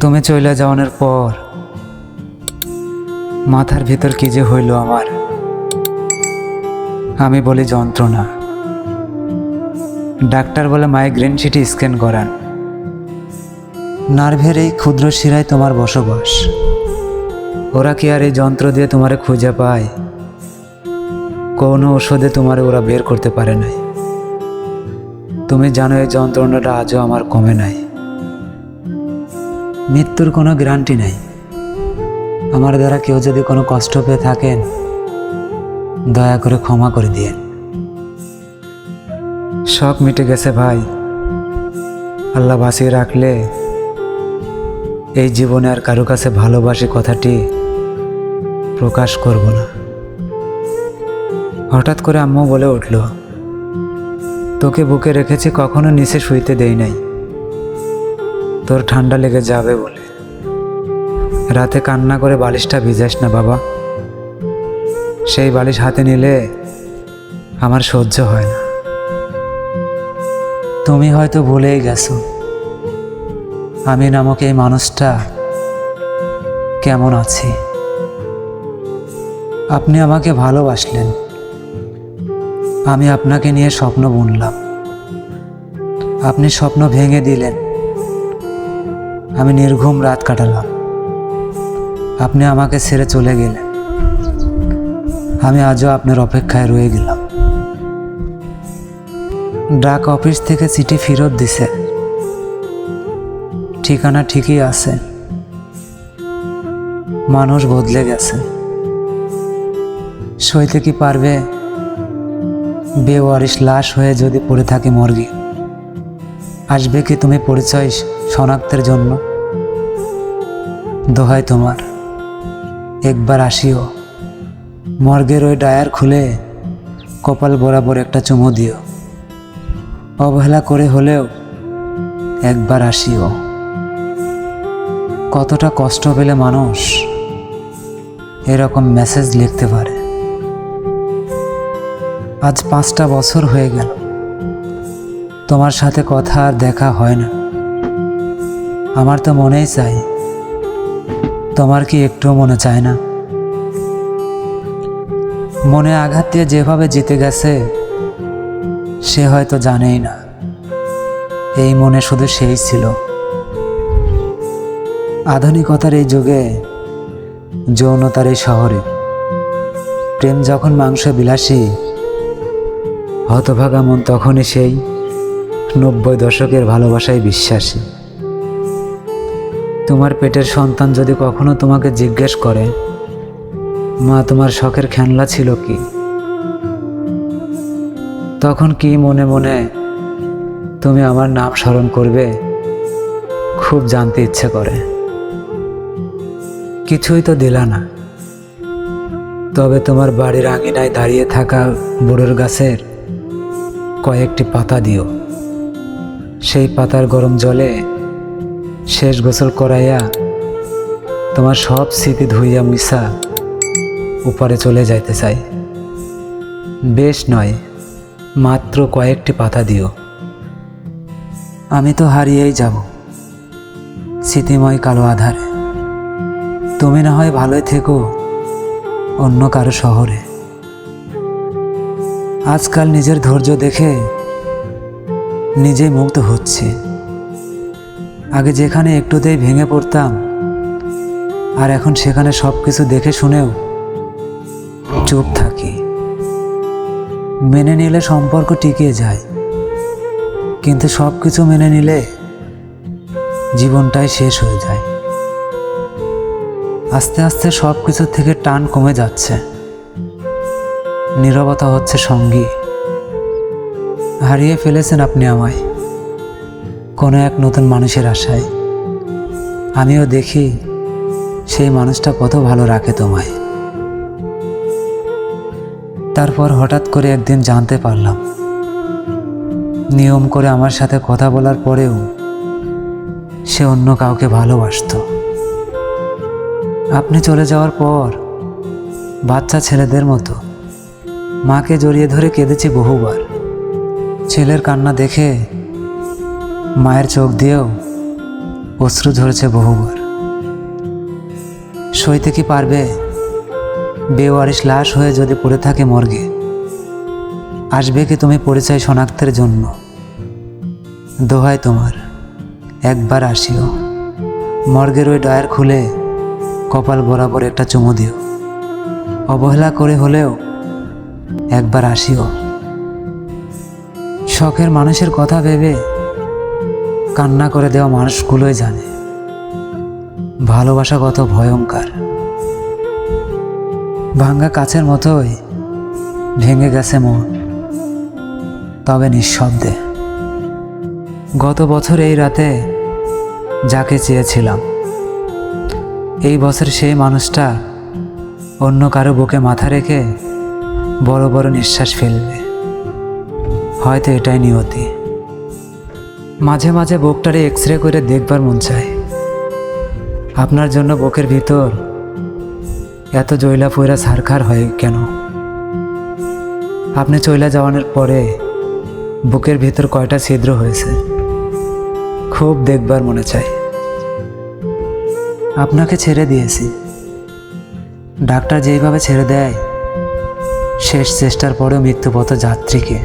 তুমি চলে যাওয়ানোর পর। মাথার ভিতর কি যে হইল আমার। আমি বলি যন্ত্রণা। ডাক্তার বলে মাইগ্রেন সিটি স্ক্যান করান। নার্ভের এই ক্ষুদ্র শিরায় তোমার বসবাস। ওরা কি আর এই যন্ত্র দিয়ে তোমারে খুঁজে পায়? কোনো ওষুধে তোমারে ওরা বের করতে পারে নাই। তুমি জানো এই যন্ত্রণাটা আজও আমার কমে নাই। মৃত্যুর কোনো গ্যারান্টি নাই। আমার দ্বারা কেউ যদি কোনো কষ্ট পেয়ে থাকেন, দয়া করে ক্ষমা করে দিয়েন। শখ মিটে গেছে ভাই। আল্লাহ বাঁচিয়ে রাখলে এই জীবনে আর কারও কাছে ভালোবাসি কথাটি প্রকাশ করব না। হঠাৎ করে আম্মু বলে উঠল, তোকে বুকে রেখেছি কখনো নিচে শুইতে দেই নাই। তোর ঠান্ডা লেগে যাবে বলে। রাতে কান্না করে বালিশটা ভিজাস না বাবা। সেই বালিশ হাতে নিলে আমার সহ্য হয় না। তুমি হয়তো ভুলেই গেছো আমি নামক এই মানুষটা কেমন আছি। আপনি আমাকে ভালোবাসলেন। আমি আপনাকে নিয়ে স্বপ্ন বুনলাম। আপনি স্বপ্ন ভেঙে দিলেন। আমি নির্ঘুম রাত কাটালাম। আপনি আমাকে ছেড়ে চলে গেলেন। আমি আজও আপনার অপেক্ষায় রয়ে গেলাম। ডাক অফিস থেকে চিঠি ফেরত দিছে। ঠিকানা ঠিকই আছে। মানুষ বদলে গেছে। সইতে কি পারবে? বেওয়ারিশ লাশ হয়ে যদি পড়ে থাকে মর্গে। আসবে কি তুমি পরিচয় শনাক্তের জন্য? দোহাই তোমার। একবার আসিও। মর্গের ওই ডায়ার খুলে কপাল বরাবর একটা চুমু দিও। অবহেলা করে হলেও একবার আসিও। কতটা কষ্ট পেলে মানুষ এরকম মেসেজ লিখতে পারে। আজ পাঁচটা বছর হয়ে গেল। তোমার সাথে কথা আর দেখা হয় না। আমার তো মনেই চাই তোমার কি একটুও মনে চায় না? মনে আঘাত দিয়ে যেভাবে জিতে গেছে, সে হয়তো জানেই না। এই মনে শুধু সেই ছিল। আধুনিকতার এই যুগে, যৌনতার এই শহরে, প্রেম যখন মাংস বিলাসী হতভাগা মন তখনই সেই নব্বই দশকের ভালোবাসায় বিশ্বাসী। তোমার পেটের সন্তান যদি কখনো তোমাকে জিজ্ঞেস করে, মা, তোমার শখের খেলনা ছিল কি? তখন কি মনে মনে তুমি আমার নাম স্মরণ করবে? খুব জানতে ইচ্ছে করে। কিছুই তো দিলা না। তবে তোমার বাড়ির আঙিনায় দাঁড়িয়ে থাকা বুড়োর গাছের কয়েকটি পাতা দিও। সেই পাতার গরম জলে শেষ গোসল করাইয়া তোমার সব স্মৃতি ধুইয়া মুইসা উপরে চলে যাইতে চাই। বেশ নয়, মাত্র কয়েকটি পাতা দিও। আমি তো হারিয়েই যাব, স্মৃতিময় কালো আধারে। তুমি না হয় ভালোই থেকো অন্য কারও শহরে। আজকাল নিজের ধৈর্য দেখে নিজেই মুগ্ধ হচ্ছে। আগে যেখানে একটুতেই ভেঙে পড়তাম, আর এখন সেখানে সব কিছু দেখে শুনেও চুপ থাকি। মেনে নিলে সম্পর্ক টিকে যায়, কিন্তু সব কিছু মেনে নিলে জীবনটাই শেষ হয়ে যায়। আস্তে আস্তে সব কিছু থেকে টান কমে যাচ্ছে। নীরবতা হচ্ছে সঙ্গী। হারিয়ে ফেলেছেন আপনি আমায়। কোনো এক নতুন মানুষের আশায়। আমিও দেখি সেই মানুষটা কত ভালো রাখে তোমায়। তারপর হঠাৎ করে একদিন জানতে পারলাম। নিয়ম করে আমার সাথে কথা বলার পরেও সে অন্য কাউকে ভালোবাসতো। আপনি চলে যাওয়ার পর বাচ্চা ছেলেদের মতো মাকে জড়িয়ে ধরে কেঁদেছি বহুবার। ছেলের কান্না দেখে মায়ের চোখ দিয়েও অশ্রু ঝরেছে বহুবার। সইতে কি পারবে? বেওয়ারিশ লাশ হয়ে যদি পড়ে থাকে মর্গে, আসবে কি তুমি পরিচয় শনাক্তের জন্য? দোহাই তোমার, একবার আসিও। মর্গের ওই ডায়ার খুলে কপাল বরাবর একটা চুমু দিও। অবহেলা করে হলেও একবার আসিও। শখের মানুষের কথা ভেবে কান্না করে দেওয়া মানুষগুলোই জানে। ভালোবাসা কত ভয়ঙ্কর। ভাঙ্গা কাছের মতোই ভেঙে গেছে মন। তবে নিঃশব্দে। গত বছর এই রাতে যাকে চেয়েছিলাম, এই বছর সেই মানুষটা অন্য কারও বুকে মাথা রেখে বড় বড় নিঃশ্বাস ফেলবে। হয়তো এটাই নিয়তি। মাঝে মাঝে বুকটারে এক্স রে করে দেখবার মন চায়। আপনার জন্য বুকের ভিতর এত জৈলা ফইরা সারখার হয় কেন? আপনি চইলা যাওয়ানোর পরে বুকের ভিতর কয়টা ছিদ্র হয়েছে, খুব দেখবার মনে চায়। আপনাকে ছেড়ে দিয়েছি। ডাক্তার যেইভাবে ছেড়ে দেয়, শেষ চেষ্টার পরেও মৃত্যুপথ যাত্রীকে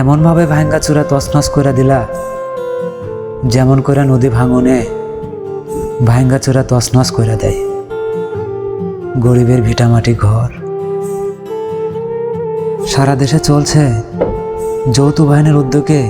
এমনভাবে ভাঙ্গা চূড়া তছনছ করে দিলা, যেমন করে নদী ভাঙনে ভাঙ্গা চূড়া তছনছ করে দেয়। গরিবের ভিটামাটি ঘর। সারা দেশে চলছে যৌথ বাহিনীর উদ্যোগে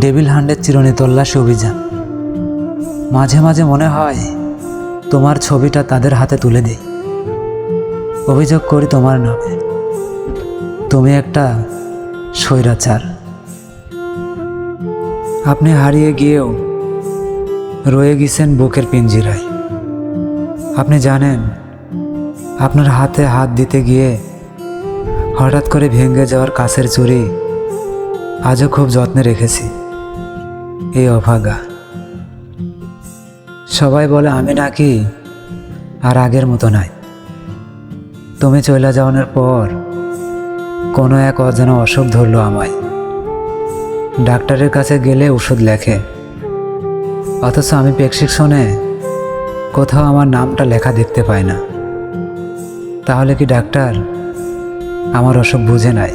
ডেভিল হান্ডের চিরনি তল্লাশি অভিযান। মাঝে মাঝে মনে হয় তোমার ছবিটা তাদের হাতে তুলে দিই। অভিযোগ করি তোমার নামে। তুমি একটা স্বৈরাচার। আপনি হারিয়ে গিয়েও রয়ে গেছেন বুকের পিঞ্জিরায়। আপনি জানেন, আপনার হাতে হাত দিতে গিয়ে হঠাৎ করে ভেঙে যাওয়ার কাছের চুরি আজও খুব যত্নে রেখেছি। এই অভাগা। সবাই বলে, আমি নাকি আর আগের মতো নাই। তুমি চলে যাওয়ানোর পর কোনো এক অজানা অসুখ ধরলো আমায়। ডাক্তারের কাছে গেলে ওষুধ লেখে। অথচ আমি প্রেসক্রিপশনে কোথাও আমার নামটা লেখা দেখতে পাই না। তাহলে কি ডাক্তার আমার অসুখ বুঝে নাই?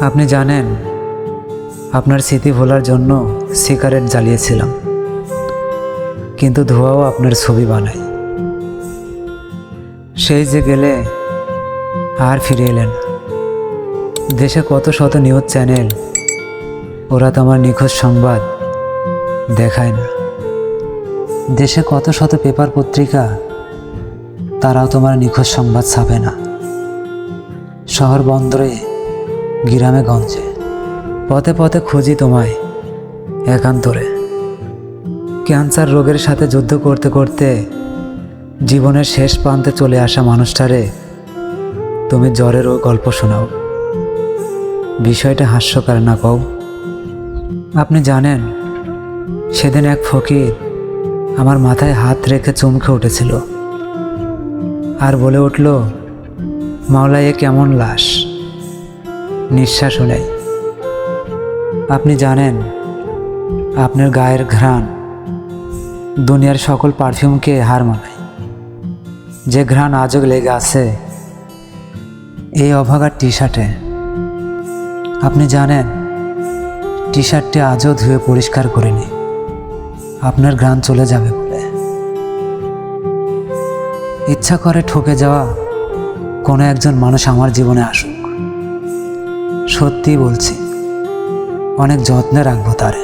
আপনি জানেন, আপনার স্মৃতি ভোলার জন্য সিগারেট জ্বালিয়েছিলাম। কিন্তু ধোঁয়াও আপনার ছবি বানায়। সেই যে গেলে আর ফিরে এলেন দেশে কত শত নিউজ চ্যানেল, ওরা তো আমার নিখোঁজ সংবাদ দেখায় না। দেশে কত শত পেপার পত্রিকা, তারাও তোমার নিখোঁজ সংবাদ ছাপে না। শহর বন্দরে, গ্রামে, গঞ্জে, পথে পথে খুঁজি তোমায় একান্তরে। ক্যান্সার রোগের সাথে যুদ্ধ করতে করতে জীবনের শেষ প্রান্তে চলে আসা মানুষটারে তুমি জ্বরেরও গল্প শোনাও। বিষয়টা হাস্যকর না পাও আপনি জানেন, সেদিন এক ফকির আমার মাথায় হাত রেখে চমকে উঠেছিল আর বলে উঠল মাওলা এ কেমন লাশ? নিঃশ্বাসও নেই আপনি জানেন, আপনার গায়ের ঘ্রাণ দুনিয়ার সকল পারফিউমকে হার মানায়। যে ঘ্রাণ আজও লেগে আছে এই অভাগার টি শার্টে আপনি জানেন টি শার্টটি আজও ধুয়ে পরিষ্কার করিনি। আপনার ঘ্রাণ চলে যাবে বলে। ইচ্ছা করে ঠকে যাওয়া কোনো একজন মানুষ আমার জীবনে আসুক। সত্যি বলছি, অনেক যত্নে রাখব তারে।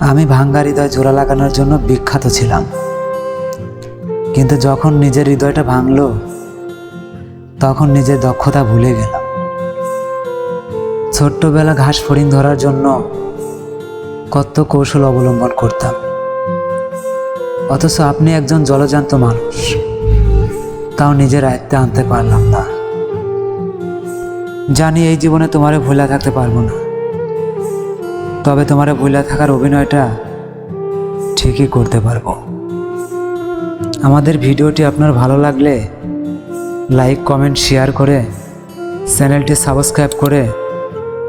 আমি ভাঙ্গা হৃদয় জোড়া লাগানোর জন্য বিখ্যাত ছিলাম। কিন্তু যখন নিজের হৃদয়টা ভাঙলো তখন নিজের দক্ষতা ভুলে গেলাম। ছোট্টবেলা ঘাস ফড়িং ধরার জন্য কত কৌশল অবলম্বন করতাম। অথচ আপনি একজন জলজান্ত মানুষ, তাও নিজের আয়ত্তে আনতে পারলাম না। জানি এই জীবনে তোমারে ভুলে থাকতে পারব না। তবে তোমারে ভুলে থাকার অভিনয়টা ঠিকই করতে পারব। আমাদের ভিডিওটি আপনার ভালো লাগলে লাইক কমেন্ট শেয়ার করে চ্যানেলটি সাবস্ক্রাইব করে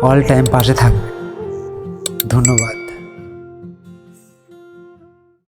অল টাইম পাশে থাকবে।